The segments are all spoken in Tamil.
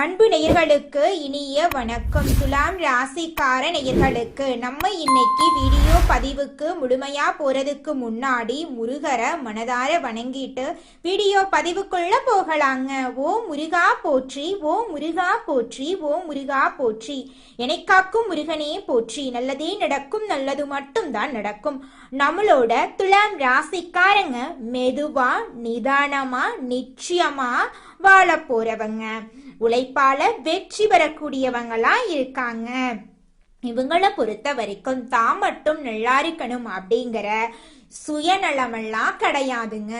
அன்பு நேயர்களுக்கு இனிய வணக்கம். துலாம் ராசிக்கார நேயர்களுக்கு நம்ம இன்னைக்கு வீடியோ பதிவுக்கு முழுமையா போறதுக்கு முன்னாடி முருகரை மனதார வணங்கிட்டு வீடியோ பதிவுக்குள்ள போகலாங்க. ஓ முருகா போற்றி ஓ முருகா போற்றி ஓ முருகா போற்றி. எனக்காக்கும் முருகனே போற்றி. நல்லதே நடக்கும் நல்லது மட்டும்தான் நடக்கும். நம்மளோட துலாம் ராசிக்காரங்க மெதுவா நிதானமா நிச்சயமா வாழ போறவங்க. உழைப்பால வெற்றி பெறக்கூடியவங்களா இருக்காங்க. இவங்களை பொறுத்த வரைக்கும் தான் மட்டும் நல்லா இருக்கணும் அப்படிங்கிற சுயநலமெல்லாம் கிடையாதுங்க.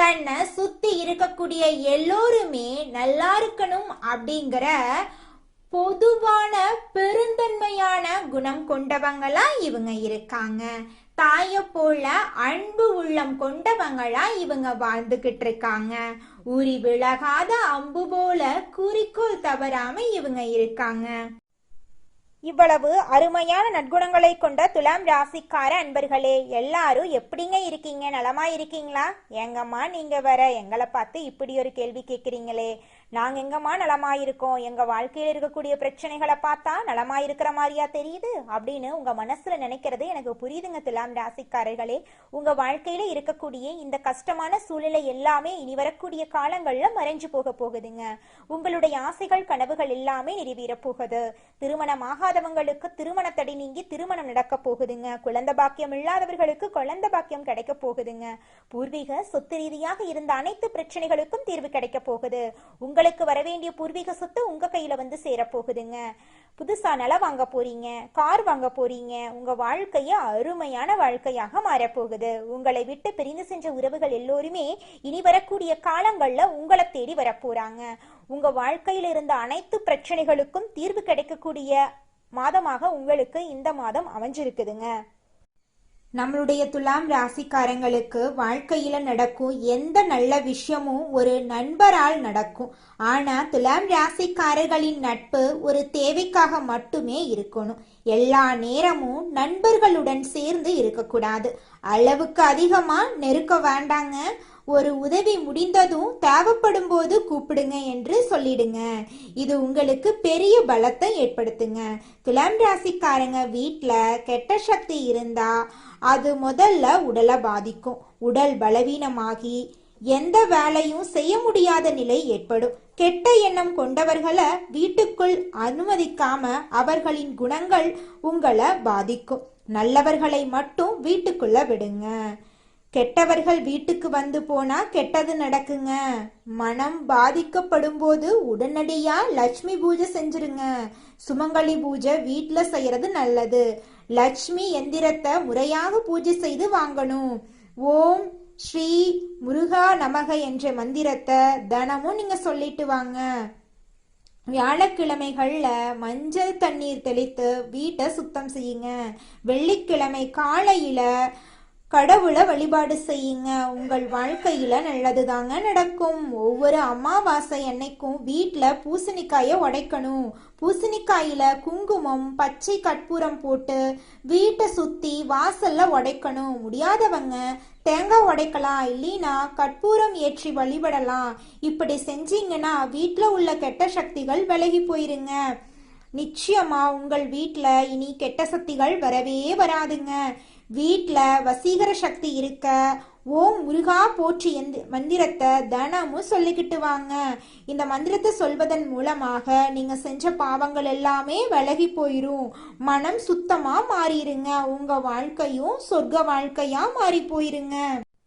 தன்னை சுத்தி இருக்கக்கூடிய எல்லோருமே நல்லா இருக்கணும் அப்படிங்கிற பொதுவான பெருந்தன்மையான குணம் கொண்டவங்களா இவங்க இருக்காங்க. தாய போல அன்பு உள்ளம் கொண்டவங்களா இவங்க வாழ்ந்துகிட்டு இருக்காங்க. உரி விலகாத அம்பு போல குறிக்கோள் தவறாம இவங்க இருக்காங்க. இவ்வளவு அருமையான நற்குணங்களை கொண்ட துலாம் ராசிக்கார அன்பர்களே எல்லாரும் எப்படிங்க இருக்கீங்க? நலமா இருக்கீங்களா? எங்கம்மா நீங்க வர எங்களை பார்த்து இப்படி ஒரு கேள்வி கேட்குறீங்களே நாங்க எங்கம்மா நலமாயிருக்கோம்? எங்க வாழ்க்கையில இருக்கக்கூடிய பிரச்சனைகளை பார்த்தா நலமா இருக்கிற மாதிரியா தெரியுது? அப்படின்னு உங்க மனசுல நினைக்கிறது எனக்கு புரியுதுங்க துலாம் ராசிக்காரர்களே. உங்க வாழ்க்கையில இருக்கக்கூடிய இந்த கஷ்டமான சூழ்நிலை எல்லாமே இனி வரக்கூடிய காலங்கள்ல மறைஞ்சு போக போகுதுங்க. உங்களுடைய ஆசைகள் கனவுகள் எல்லாமே நிறைவேற போகுது. திருமணம் ஆகாதவங்களுக்கு திருமண தடை நீங்கி திருமணம் நடக்க போகுதுங்க. குழந்தை பாக்கியம் இல்லாதவர்களுக்கு குழந்தை பாக்கியம் கிடைக்க போகுதுங்க. பூர்வீக சொத்து ரீதியாக இருந்த அனைத்து பிரச்சனைகளுக்கும் தீர்வு கிடைக்க போகுது. உங்களுக்கு வர வேண்டிய பூர்வீக சொத்து உங்க கையில வந்து சேரப்போகுதுங்க. புதுசாக புதுசா நிலம் வாங்க போறீங்க கார் வாங்க போறீங்க உங்க வாழ்க்கைய அருமையான வாழ்க்கையாக மாறப்போகுது. உங்களை விட்டு பிரிந்து சென்ற உறவுகள் எல்லோருமே இனி வரக்கூடிய காலங்கள்ல உங்களை தேடி வரப்போறாங்க. உங்க வாழ்க்கையில இருந்த அனைத்து பிரச்சனைகளுக்கும் தீர்வு கிடைக்கக்கூடிய மாதமாக உங்களுக்கு இந்த மாதம் அமைஞ்சிருக்குதுங்க. நம்மளுடைய துலாம் ராசிக்காரங்களுக்கு வாழ்க்கையில நடக்கும் எந்த நல்ல விஷயமும் ஒரு நண்பரால் நடக்கும். ஆனா துலாம் ராசிக்காரர்களின் நட்பு ஒரு தேவைக்காக மட்டுமே இருக்கணும். எல்லா நேரமும் நண்பர்களுடன் சேர்ந்து இருக்கக்கூடாது. அளவுக்கு அதிகமா நெருக்க வேண்டாங்க. ஒரு உதவி முடிந்ததும் தேவைப்படும் போது கூப்பிடுங்க என்று சொல்லிடுங்க. இது உங்களுக்கு பெரிய பலத்தை ஏற்படுத்துங்க. துலாம் ராசிக்காரங்க வீட்டில் கெட்ட சக்தி இருந்தா அது முதல்ல உடலை பாதிக்கும். உடல் பலவீனமாகி எந்த வேலையும் செய்ய முடியாத நிலை ஏற்படும். கெட்ட எண்ணம் கொண்டவர்களை வீட்டுக்குள் அனுமதிக்காம அவர்களின் குணங்கள் உங்களை பாதிக்கும். நல்லவர்களை மட்டும் வீட்டுக்குள்ள விடுங்க. கெட்டவர்கள் வீட்டுக்கு வந்து போனா கெட்டது நடக்குங்க. மனம் பாதிக்கப்படும் போது உடனடியா லட்சுமி பூஜை செஞ்சிருங்க. சுமங்கலி பூஜை வீட்டுல செய்யறது நல்லது. லட்சுமி எந்திரத்தை முறையாக பூஜை செய்து வாங்கணும். ஓம் ஸ்ரீ முருகா நமக என்ற மந்திரத்தை தினமும் நீங்க சொல்லிட்டு வாங்க. வியாழக்கிழமைகள்ல மஞ்சள் தண்ணீர் தெளித்து வீட்டை சுத்தம் செய்யுங்க. வெள்ளிக்கிழமை காலையில கடவுளை வழிபாடு செய்யுங்க. உங்கள் வாழ்க்கையில நல்லதுதாங்க நடக்கும். ஒவ்வொரு அமாவாசை அன்னைக்கும் வீட்டில் பூசணிக்காயை உடைக்கணும். பூசணிக்காயில குங்குமம் பச்சை கற்பூரம் போட்டு வீட்டை சுத்தி வாசல்ல உடைக்கணும். முடியாதவங்க தேங்காய் உடைக்கலாம் இல்லைனா கற்பூரம் ஏற்றி வழிபடலாம். இப்படி செஞ்சீங்கன்னா வீட்டில் உள்ள கெட்ட சக்திகள் விலகி போயிருங்க. நிச்சயமா உங்கள் வீட்டில் இனி கெட்ட சக்திகள் வரவே வராதுங்க. வீட்டில் வசீகர சக்தி இருக்க ஓம் முருகா போற்றி எந்த மந்திரத்தை தினமும் சொல்லிக்கிட்டு வாங்க. இந்த மந்திரத்தை சொல்வதன் மூலமாக நீங்கள் செஞ்ச பாவங்கள் எல்லாமே விலகி போயிரும். மனம் சுத்தமாக மாறிடுங்க உங்கள் வாழ்க்கையும் சொர்க்க வாழ்க்கையாக மாறி போயிருங்க.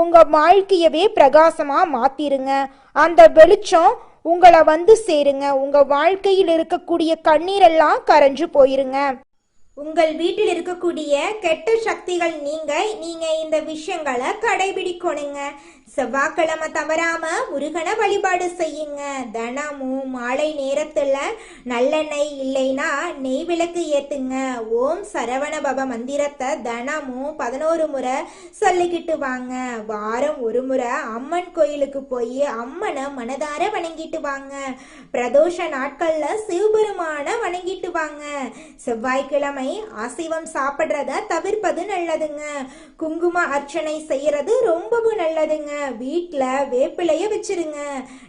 உங்க வாழ்க்கையவே பிரகாசமா மாத்திருங்க. அந்த வெளிச்சம் உங்களை வந்து சேருங்க. உங்க வாழ்க்கையில் இருக்கக்கூடிய கண்ணீரெல்லாம் கரைஞ்சு போயிருங்க. உங்கள் வீட்டில் இருக்கக்கூடிய கெட்ட சக்திகள் நீங்க நீங்க இந்த விஷயங்களை கடைபிடிக்கணுங்க. செவ்வாய்க்கிழமை தவறாம முருகனை வழிபாடு செய்யுங்க. தினமும் மாலை நேரத்துல நல்லெண்ணெய் இல்லைன்னா நெய் விளக்கு ஏத்துங்க. ஓம் சரவண பவ மந்திரத்தை தினமும் பதினோரு முறை சொல்லிக்கிட்டு வாங்க. வாரம் ஒரு முறை அம்மன் கோயிலுக்கு போய் அம்மனை மனதார வணங்கிட்டு வாங்க. பிரதோஷ நாட்கள்ல சிவபெருமான வணங்கிட்டு வாங்க. செவ்வாய்க்கிழமை அசைவம் சாப்பிட்றத தவிர்ப்பது நல்லதுங்க. குங்கும அர்ச்சனை செய்யறது ரொம்பவும் நல்லதுங்க. வீட்டில் வேப்பிலைய வச்சிருங்க.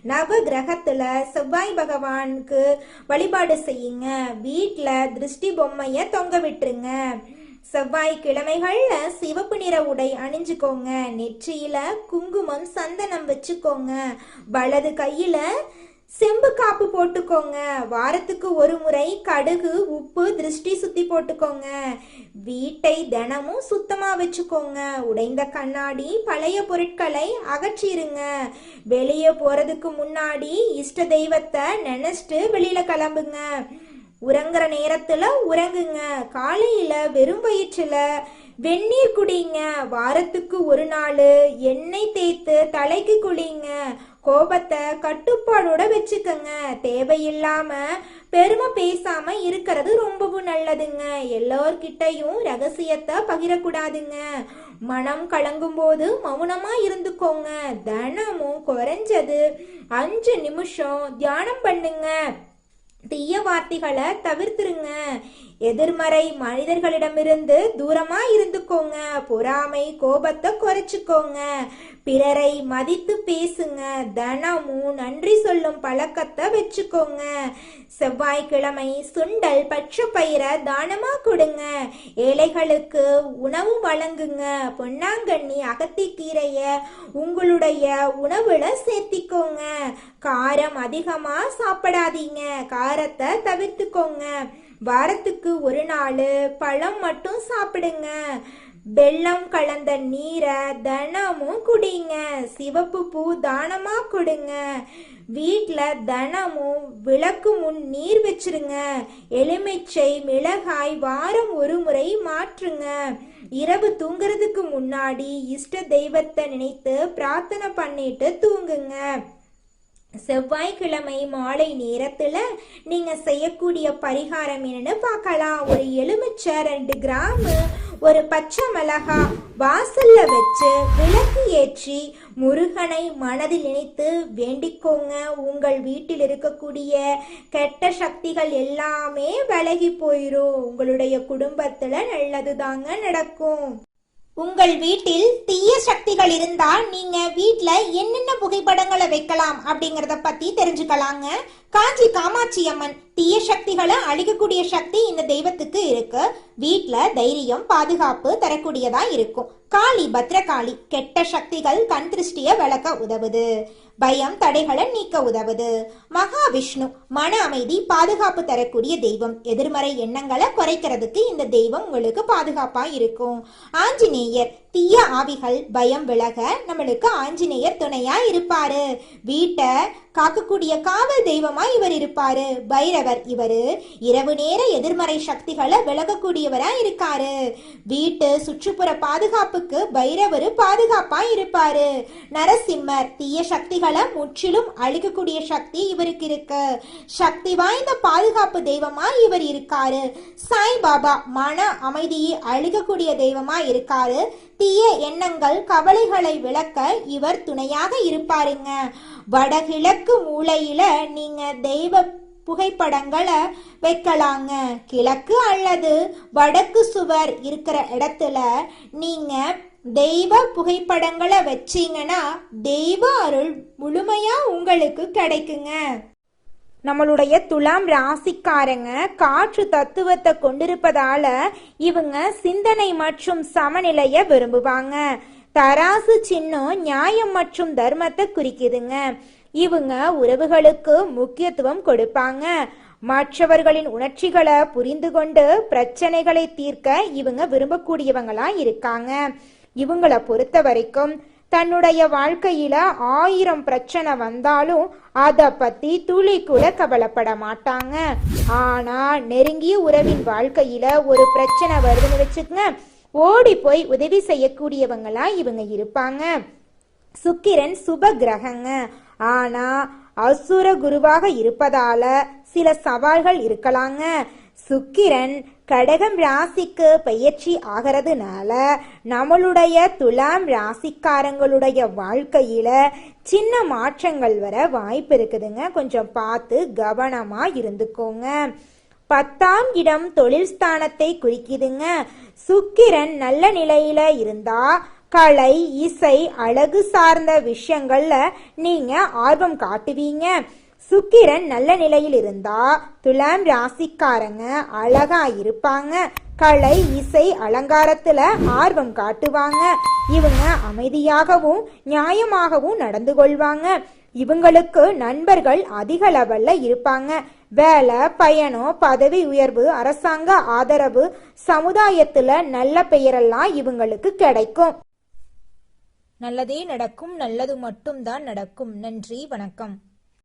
நவ கிரகத்துல செவ்வாய் பகவானுக்கு வழிபாடு செய்யுங்க. வீட்டில் திருஷ்டி பொம்மைய தொங்க விட்டுருங்க. செவ்வாய் கிழமைகள்ல சிவப்பு நிற உடை அணிஞ்சுக்கோங்க. நெற்றியில குங்குமம் சந்தனம் வச்சுக்கோங்க. வலது கையில செம்பு காப்பு போட்டுக்கோங்க. வாரத்துக்கு ஒரு முறை கடுகு உப்பு திருஷ்டி சுத்தி போட்டுக்கோங்க. வீட்டை தினமும் சுத்தமா வச்சுக்கோங்க. உடைந்த கண்ணாடி பழைய பொருட்களை அகற்றிருங்க. வெளியே போறதுக்கு முன்னாடி இஷ்ட தெய்வத்தை நினைச்சிட்டு வெளியில கிளம்புங்க. உறங்குற நேரத்துல உறங்குங்க. காலையில வெறும் வயிற்றுல வெந்நீர் குடிங்க. வாரத்துக்கு ஒரு நாள் எண்ணெய் தேய்த்து தலைக்கு குளிங்க. கோபத்தை கட்டுப்பாடோட வச்சுக்கோங்க. தேவையில்லாம பெருமை பேசாம இருக்கிறது ரொம்பவும் நல்லதுங்க. எல்லோர்கிட்டையும் ரகசியத்தை பகிரக்கூடாதுங்க. மனம் கலங்கும் போது மௌனமா இருந்துக்கோங்க. தினமும் குறைஞ்சது அஞ்சு நிமிஷம் தியானம் பண்ணுங்க. தீய வார்த்தைகளை தவிர்த்துருங்க. எதிர்மறை மனிதர்களிடமிருந்து தூரமா இருந்துக்கோங்க. பொறாமை கோபத்தை குறைச்சிக்கோங்க. பிறரை மதித்து பேசுங்க. தினமும் நன்றி சொல்லும் பழக்கத்தை வச்சுக்கோங்க. செவ்வாய்க்கிழமை சுண்டல் பச்சை பயிரை தானமா கொடுங்க. ஏழைகளுக்கு உணவு வழங்குங்க. பொன்னாங்கண்ணி அகத்திக்கீரைய உங்களுடைய உணவுல சேர்த்திக்கோங்க. காரம் அதிகமா சாப்பிடாதீங்க. காரத்தை தவிர்த்துக்கோங்க. வாரத்துக்கு ஒரு நாள் பழம் மட்டும் சாப்பிடுங்க. வெள்ளம் கலந்த நீரை தினமும் குடிங்க. சிவப்பு பூ தானமா கொடுங்க. வீட்டில் தினமும் விளக்கு முன் நீர் வச்சிருங்க. எலுமிச்சை மிளகாய் வாரம் ஒரு முறை மாற்றுங்க. இரவு தூங்குறதுக்கு முன்னாடி இஷ்ட தெய்வத்தை நினைத்து பிரார்த்தனை பண்ணிட்டு தூங்குங்க. செவ்வாய்க்கிழமை மாலை நேரத்துல நீங்க செய்யக்கூடிய பரிகாரம் என்னன்னு பார்க்கலாம். ஒரு எலுமிச்சை ரெண்டு கிராமு ஒரு பச்சை மிளகா வாசல்ல வச்சு விளக்கு ஏற்றி முருகனை மனதில் நினைத்து வேண்டிக்கோங்க. உங்கள் வீட்டில் இருக்கக்கூடிய கெட்ட சக்திகள் எல்லாமே விலகி போயிரும். உங்களுடைய குடும்பத்துல நல்லது தாங்க நடக்கும். உங்கள் வீட்டில் தீய சக்திகள் இருந்தால் நீங்க வீட்ல என்னென்ன புகைப்படங்களை வைக்கலாம் அப்படிங்கறத பத்தி தெரிஞ்சுக்கலாங்க. காஞ்சி காமாட்சி அம்மன் தீய சக்திகளை அழிக்கக்கூடிய சக்தி இந்த தெய்வத்துக்கு இருக்கு. வீட்டில் தைரியம் பாதுகாப்பு தரக்கூடியதா இருக்கும். காளி பத்ரகாளி கெட்ட சக்திகள் கண் திருஷ்டியை விளக்க உதவுது. பயம் தடைகளை நீக்க உதவுது. மகாவிஷ்ணு மன அமைதி பாதுகாப்பு தரக்கூடிய தெய்வம். எதிர்மறை எண்ணங்களை குறைக்கிறதுக்கு இந்த தெய்வம் உங்களுக்கு பாதுகாப்பா இருக்கும். ஆஞ்சநேயர் தீய ஆவிகள் பயம் விலக நம்மளுக்கு ஆஞ்சநேயர் துணையா இருப்பாரு. வீட்டை காக்கக்கூடிய காவல் தெய்வமா இவர் இருப்பாரு. பைரவர் இவரு இரவு நேர எதிர்மறை சக்திகளை விலகக்கூடியவரா இருக்காரு. வீட்டு சுற்றுப்புற பாதுகாப்புக்கு பைரவர் பாதுகாப்பா இருப்பாரு. நரசிம்மர் தீய சக்திகளை முற்றிலும் அழிக்கக்கூடிய சக்தி இவருக்கு இருக்கு. சக்தி வாய்ந்த பாதுகாப்பு தெய்வமா இவர் இருக்காரு. சாய்பாபா மன அமைதியை அழிக்கக்கூடிய தெய்வமா இருக்காரு. தீய எண்ணங்கள் கவலைகளை விளக்க இவர் துணையாக இருப்பாருங்க. வடகிழக்கு மூலையில நீங்க தெய்வ புகைப்படங்களை வைக்கலாங்க. கிழக்கு அல்லது வடக்கு சுவர் இருக்கிற இடத்துல நீங்க தெய்வ புகைப்படங்களை வச்சீங்கன்னா தெய்வ அருள் முழுமையா உங்களுக்கு கிடைக்குங்க. நம்மளுடைய துலாம் ராசிக்காரங்க காற்று தத்துவத்தை கொண்டிருப்பதால இவங்க சிந்தனை மற்றும் சமநிலையை விரும்புவாங்க. தராசு சின்னம் நியாயம் மற்றும் தர்மத்தை குறிக்குதுங்க. இவங்க உறவுகளுக்கு முக்கியத்துவம் கொடுப்பாங்க. மற்றவர்களின் உணர்ச்சிகளை புரிந்து கொண்டு பிரச்சனைகளை தீர்க்க இவங்க விரும்பக்கூடியவங்களா இருக்காங்க. இவங்களை பொறுத்த வரைக்கும் தன்னுடைய வாழ்க்கையில ஆயிரம் பிரச்சனை வந்தாலும் அத பத்தி துளி கூட கவலைப்பட மாட்டாங்க. ஆனா நெருங்கிய உறவின் வாழ்க்கையில ஒரு பிரச்சனை வருதுன்னு வச்சுக்கங்க. ஓடி போய் உதவி செய்யக்கூடியவங்களா இவங்க இருப்பாங்க. சுக்கிரன் சுப கிரகங்க ஆனா அசுர குருவாக இருப்பதால சில சவால்கள் இருக்கலாங்க. சுக்கிரன் கடகம் ராசிக்கு பயிற்சி ஆகிறதுனால நம்மளுடைய துலாம் ராசிக்காரங்களுடைய வாழ்க்கையில சின்ன மாற்றங்கள் வர வாய்ப்பு இருக்குதுங்க. கொஞ்சம் பார்த்து கவனமா இருந்துக்கோங்க. பத்தாம் இடம் தொழில் ஸ்தானத்தை குறிக்குதுங்க. சுக்கிரன் நல்ல நிலையில இருந்தா கலை இசை அழகு சார்ந்த விஷயங்கள்ல நீங்க ஆர்வம் காட்டுவீங்க. சுக்கிரன் நல்ல நிலையில் இருந்தா துலாம் ராசிக்காரங்க அழகா இருப்பாங்க. கலை இசை அலங்காரத்துல ஆர்வம் காட்டுவாங்க. இவங்க அமைதியாகவும் நியாயமாகவும் நடந்து கொள்வாங்க. இவங்களுக்கு நண்பர்கள் அதிக லெவலில் இருப்பாங்க. வேலை பயணம் பதவி உயர்வு அரசாங்க ஆதரவு சமுதாயத்தில் நல்ல பெயரெல்லாம் இவங்களுக்கு கிடைக்கும். நல்லதே நடக்கும் நல்லது மட்டும்தான் நடக்கும். நன்றி வணக்கம்.